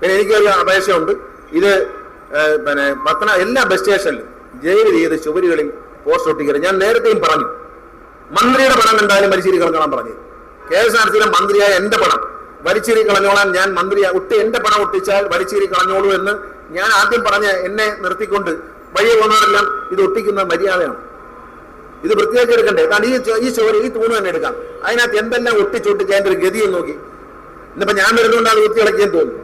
പിന്നെ എനിക്കൊരു അപേക്ഷയുണ്ട്. ഇത് പിന്നെ പത്തന എല്ലാ ബസ് സ്റ്റേഷനിലും ജയിൽ ചെയ്ത് ചുവരുകളിൽ പോസ്റ്റ് ഒട്ടിക്കരുത്. ഞാൻ നേരത്തെയും പറഞ്ഞു. മന്ത്രിയുടെ പണം എന്തായാലും വലിച്ചിരി കളഞ്ഞോളാൻ പറഞ്ഞു കെ എസ് ആർ സിയിലെ മന്ത്രിയായ എന്റെ പണം വലിച്ചിരി കളഞ്ഞോളാൻ ഞാൻ മന്ത്രി ഒട്ടി എന്റെ പണം ഒട്ടിച്ചാൽ വലിച്ചിരി കളഞ്ഞോളൂ എന്ന് ഞാൻ ആദ്യം പറഞ്ഞ എന്നെ നിർത്തിക്കൊണ്ട് വഴിയെ പോകുന്നവരെല്ലാം ഇത് ഒട്ടിക്കുന്ന മര്യാദയാണ്. ഇത് വൃത്തിയാക്കി എടുക്കണ്ടേ? കാരണം ഈ ഈ ചോര ഈ തൂണ് തന്നെ എടുക്കാം. അതിനകത്ത് എന്തെല്ലാം ഒട്ടിച്ചൊട്ടിച്ച് അതിന്റെ ഒരു ഗതിയും നോക്കി. ഇന്നിപ്പോ ഞാൻ വരുന്നുകൊണ്ട് അത് വൃത്തിയിളക്കിയെന്ന് തോന്നുന്നു.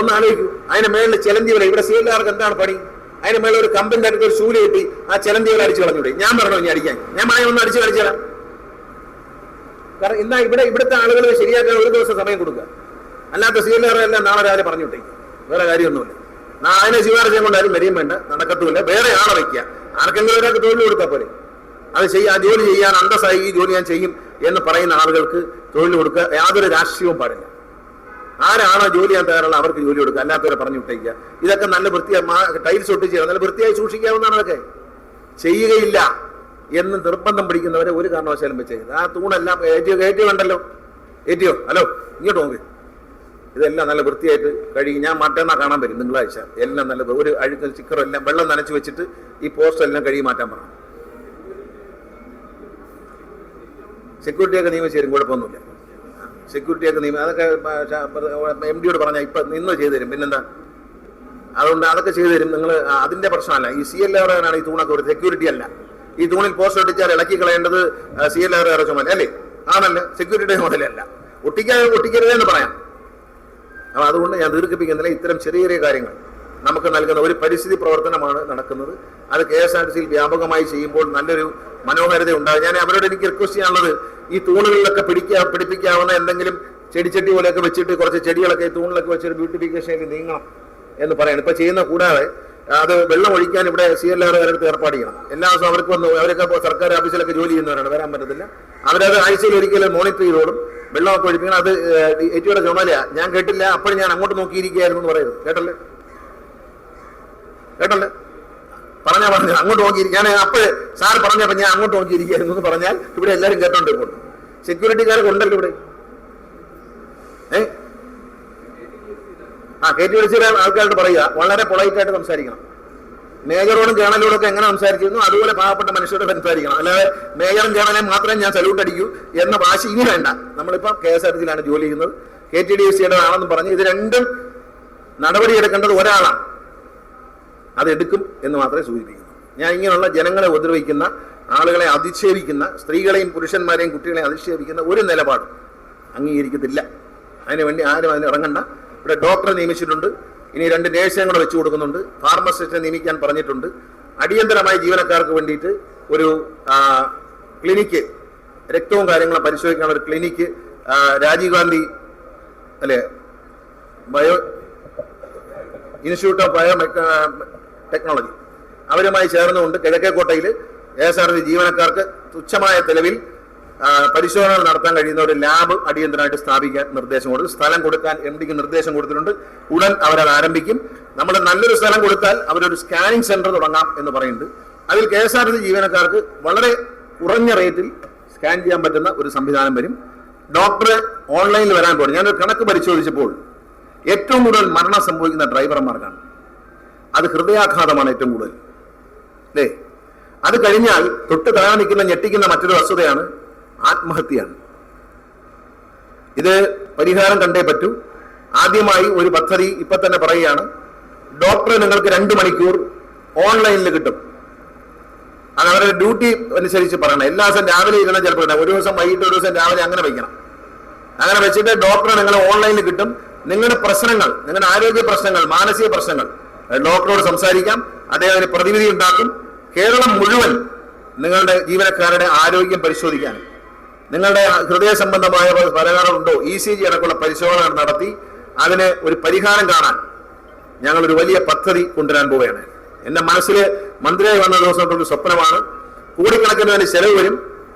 ഒന്ന് ആലോചിക്കൂ. അതിന്റെ മേളിൽ ചിലന്തി വില ഇവിടെ സീലുകാർക്ക് എന്താണ് പണി? അതിന്റെ മേളിൽ ഒരു കമ്പിന്റെ അടുത്ത് ഒരു ശൂല കിട്ടി ആ ചിലന്തി വില അടിച്ചു കളഞ്ഞൂടെ. ഞാൻ പറഞ്ഞോ ഇനി അടിക്കാൻ? ഞാൻ മായ ഒന്ന് അടിച്ചു കളിച്ചു കാരണം ഇന്നാ ഇവിടെ ഇവിടുത്തെ ആളുകൾ ശരിയാക്കാൻ ഒരു ദിവസം സമയം കൊടുക്കുക. അല്ലാത്ത സീലുകാരെല്ലാം നാളെ രാവിലെ പറഞ്ഞു വേറെ കാര്യമൊന്നുമില്ല. അതിനെ ശിവാർജയം കൊണ്ടാലും വരെയും വേണ്ട. നടക്കത്തുമില്ല. വേറെ ആളെ വയ്ക്കുക. ആർക്കെങ്കിലും ഒരാൾക്ക് തൊഴിൽ കൊടുത്താൽ പോലെ അത് ചെയ്യുക ആ ജോലി ചെയ്യാൻ അന്തസ്സായി ഈ ജോലി ഞാൻ ചെയ്യും എന്ന് പറയുന്ന ആളുകൾക്ക് തൊഴിൽ കൊടുക്കുക യാതൊരു രാഷ്ട്രീയവും പാടില്ല. ആരാണോ ജോലി ചെയ്യാൻ തയ്യാറുള്ള അവർക്ക് ജോലി കൊടുക്കുക. അല്ലാത്തവരെ പറഞ്ഞു വിട്ടേക്കുക. ഇതൊക്കെ നല്ല വൃത്തിയായി ടൈൽസ് ഒട്ടി ഒട്ടിച്ച് നല്ല വൃത്തിയായി സൂക്ഷിക്കാവുന്നതാണ് അതൊക്കെ. ചെയ്യുകയില്ല എന്ന് നിർബന്ധം പിടിക്കുന്നവരെ ഒരു കാരണവശാലും വെച്ച് ആ തൂണെല്ലാം ഏറ്റിയോ കയറ്റിയോ? ഉണ്ടല്ലോ ഏറ്റിയോ ഹലോ ഇങ്ങോട്ട് നോക്ക്. ഇതെല്ലാം നല്ല വൃത്തിയായിട്ട് കഴുകി ഞാൻ മറ്റന്നാ കാണാൻ വരും തിങ്കളാഴ്ച. എല്ലാം നല്ല ഒരു അഴുക്കൽ ചിക്കറും എല്ലാം വെള്ളം നനച്ച് വെച്ചിട്ട് ഈ പോസ്റ്റർ എല്ലാം കഴുകി മാറ്റാൻ പറഞ്ഞു സെക്യൂരിറ്റിയൊക്കെ നിയമിച്ചു തരും കുഴപ്പമൊന്നുമില്ല. സെക്യൂരിറ്റിയൊക്കെ നിയമം അതൊക്കെ എം ഡിയോട് പറഞ്ഞാൽ ഇപ്പൊ നിന്ന് ചെയ്തു തരും പിന്നെന്താ? അതുകൊണ്ട് അതൊക്കെ ചെയ്തു തരും നിങ്ങൾ അതിന്റെ പ്രശ്നമല്ല. ഈ സി എൽ ആണ് ഈ തൂണൊക്കെ ഒരു സെക്യൂരിറ്റി അല്ല. ഈ തൂണിൽ പോസ്റ്റ് ഒട്ടിച്ചാൽ ഇളക്കി കളയേണ്ടത് സി എൽ ആർ ചുമതല അല്ലേ? ആണല്ലേ? സെക്യൂരിറ്റിയുടെ ചുമതലയല്ല ഒട്ടിക്കാൻ ഒട്ടിക്കരുത് എന്ന് പറയാം. അപ്പൊ അതുകൊണ്ട് ഞാൻ ദീർഘിപ്പിക്കുന്നില്ല. ഇത്തരം ചെറിയ ചെറിയ കാര്യങ്ങൾ നമുക്ക് നൽകുന്ന ഒരു പരിസ്ഥിതി പ്രവർത്തനമാണ് നടക്കുന്നത്. അത് കെ എസ് ആർ ടി സിയിൽ വ്യാപകമായി ചെയ്യുമ്പോൾ നല്ലൊരു മനോഹാരിത ഉണ്ടാകും. ഞാൻ അവരോട് എനിക്ക് റിക്വസ്റ്റ് ചെയ്യാനുള്ളത് ഈ തൂണുകളിലൊക്കെ പിടിക്കാ പിടിപ്പിക്കാവുന്ന എന്തെങ്കിലും ചെടിച്ചട്ടി പോലെയൊക്കെ വെച്ചിട്ട് കുറച്ച് ചെടികളൊക്കെ തൂണിലൊക്കെ വെച്ചൊരു ബ്യൂട്ടിഫിക്കേഷനിലേക്ക് നീങ്ങണം എന്ന് പറയണം. ഇപ്പൊ ചെയ്യുന്ന കൂടാതെ അത് വെള്ളം ഒഴിക്കാൻ ഇവിടെ സി എൽ ആറുകാരടുത്ത് ഏർപ്പാട് ചെയ്യണം. എല്ലാ ദിവസവും അവർക്ക് വന്ന് അവരൊക്കെ സർക്കാർ ഓഫീസിലൊക്കെ ജോലി ചെയ്യുന്നവരാണ് വരാൻ പറ്റത്തില്ല. അവരത് ആഴ്ചയിൽ ഒരിക്കലും മോണിറ്റർ ചെയ്തോളും. വെള്ളമൊക്കെ ഒഴിപ്പിക്കണം. അത് ഏറ്റവും ചുമല ഞാൻ കേട്ടില്ല. അപ്പോഴും ഞാൻ അങ്ങോട്ട് നോക്കിയിരിക്കുകയായിരുന്നു എന്ന് പറയുന്നത് കേട്ടല്ലേ? കേട്ടല്ലേ? പറഞ്ഞാ പറഞ്ഞു അങ്ങോട്ട് നോക്കിയിരിക്കും. ഞാൻ അപ്പോഴ് സാർ പറഞ്ഞപ്പോ ഞാൻ അങ്ങോട്ട് നോക്കിയിരിക്കുകയായിരുന്നു എന്ന് പറഞ്ഞാൽ ഇവിടെ എല്ലാരും കേട്ടോണ്ട് ഇപ്പോൾ സെക്യൂരിറ്റിക്കാരൊക്കെ ഉണ്ടല്ലോ ഇവിടെ. ആ കെ ടി ആൾക്കാരോട് പറയുക വളരെ പൊളൈറ്റ് ആയിട്ട് സംസാരിക്കണം. മേജറോടും ജേണലോടും ഒക്കെ എങ്ങനെ സംസാരിച്ചിരുന്നു അതുപോലെ പാവപ്പെട്ട മനുഷ്യരോട് സംസാരിക്കണം. അല്ലാതെ മേജറും ജേണലെ മാത്രമേ ഞാൻ സല്യൂട്ട് അടിക്കൂ എന്ന ഭാഷ ഇനി വേണ്ട. നമ്മളിപ്പോ കെ എസ് ആർ ടി സിയിലാണ് ജോലി ചെയ്യുന്നത്. കെ ടി ഡി സിയുടെ ആണെന്ന് പറഞ്ഞ് ഇത് രണ്ടും നടപടിയെടുക്കേണ്ടത് ഒരാളാണ്. അത് എടുക്കും എന്ന് മാത്രമേ സൂചിപ്പിക്കുന്നു. ഞാൻ ഇങ്ങനെയുള്ള ജനങ്ങളെ ഉപദ്രവിക്കുന്ന ആളുകളെ അധിക്ഷേപിക്കുന്ന സ്ത്രീകളെയും പുരുഷന്മാരെയും കുട്ടികളെയും അധിക്ഷേപിക്കുന്ന ഒരു നിലപാടും അംഗീകരിക്കത്തില്ല. അതിനുവേണ്ടി ആരും അതിന് ഇറങ്ങണ്ട. ഇവിടെ ഡോക്ടറെ നിയമിച്ചിട്ടുണ്ട്. ഇനി രണ്ട് നേഴ്സിനെ കൂടെ വെച്ചു കൊടുക്കുന്നുണ്ട്. ഫാർമസിസ്റ്റിനെ നിയമിക്കാൻ പറഞ്ഞിട്ടുണ്ട്. അടിയന്തരമായ ജീവനക്കാർക്ക് വേണ്ടിയിട്ട് ഒരു ക്ലിനിക്ക് രക്തവും കാര്യങ്ങളും പരിശോധിക്കാനുള്ള ഒരു ക്ലിനിക്ക് രാജീവ് ഗാന്ധി അല്ലെ bio institute of biotechnology. അവരുമായി ചേർന്നുകൊണ്ട് കിഴക്കേക്കോട്ടയിൽ എസ് ആർ ജീവനക്കാർക്ക് തുച്ഛമായ ആ, പരിശോധനകൾ നടത്താൻ കഴിയുന്ന ഒരു ലാബ് അടിയന്തരമായിട്ട് സ്ഥാപിക്കാൻ നിർദ്ദേശം കൊടുത്തു. സ്ഥലം കൊടുക്കാൻ എം ഡിക്ക് നിർദ്ദേശം കൊടുത്തിട്ടുണ്ട്. ഉടൻ അവരത് ആരംഭിക്കും. നമ്മൾ നല്ലൊരു സ്ഥലം കൊടുത്താൽ അവരൊരു സ്കാനിങ് സെന്റർ തുടങ്ങാം എന്ന് പറയുന്നുണ്ട്. അതിൽ കെ എസ് ആർ ടി ജീവനക്കാർക്ക് വളരെ കുറഞ്ഞ റേറ്റിൽ സ്കാൻ ചെയ്യാൻ പറ്റുന്ന ഒരു സംവിധാനം വരും. ഡോക്ടർ ഓൺലൈനിൽ വരാൻ പോകും ഞാനൊരു കണക്ക് പരിശോധിച്ചപ്പോൾ ഏറ്റവും കൂടുതൽ മരണം സംഭവിക്കുന്ന ഡ്രൈവർമാർക്കാണ്. അത് ഹൃദയാഘാതമാണ് ഏറ്റവും കൂടുതൽ. അല്ലേ അത് കഴിഞ്ഞാൽ തൊട്ട് താഴെ നിൽക്കുന്ന ഞെട്ടിക്കുന്ന മറ്റൊരു വസ്തുതയാണ് ആത്മഹത്യയാണ്. ഇത് പരിഹാരം കണ്ടേ പറ്റൂ. ആദ്യമായി ഒരു പദ്ധതി ഇപ്പൊ തന്നെ പറയുകയാണ്. ഡോക്ടറെ നിങ്ങൾക്ക് രണ്ട് മണിക്കൂർ ഓൺലൈനിൽ കിട്ടും. അത് അവരുടെ ഡ്യൂട്ടി അനുസരിച്ച് പറയണം. എല്ലാ ദിവസം രാവിലെ ഇരുന്ന ചിലപ്പോൾ ഒരു ദിവസം വൈകിട്ട് ഒരു ദിവസം രാവിലെ അങ്ങനെ വയ്ക്കണം. അങ്ങനെ വെച്ചിട്ട് ഡോക്ടറെ നിങ്ങൾ ഓൺലൈനിൽ കിട്ടും. നിങ്ങളുടെ പ്രശ്നങ്ങൾ നിങ്ങളുടെ ആരോഗ്യ പ്രശ്നങ്ങൾ മാനസിക പ്രശ്നങ്ങൾ ഡോക്ടറോട് സംസാരിക്കാം. അദ്ദേഹം അതിന് പ്രതിവിധി ഉണ്ടാക്കും. കേരളം മുഴുവൻ നിങ്ങളുടെ ജീവനക്കാരുടെ ആരോഗ്യം പരിശോധിക്കാൻ. നിങ്ങളുടെ ഹൃദയ സംബന്ധമായ പലകാരമുണ്ടോ ഇ സി ജി അടക്കമുള്ള പരിശോധന നടത്തി അതിന് ഒരു പരിഹാരം കാണാൻ ഞങ്ങളൊരു വലിയ പദ്ധതി കൊണ്ടുവരാൻ പോവുകയാണ്. എന്റെ മനസ്സിൽ മന്ത്രിയായി വന്ന ദിവസം ഒരു സ്വപ്നമാണ്. കോടിക്കണക്കിന് അതിന് ചെലവ് വരും.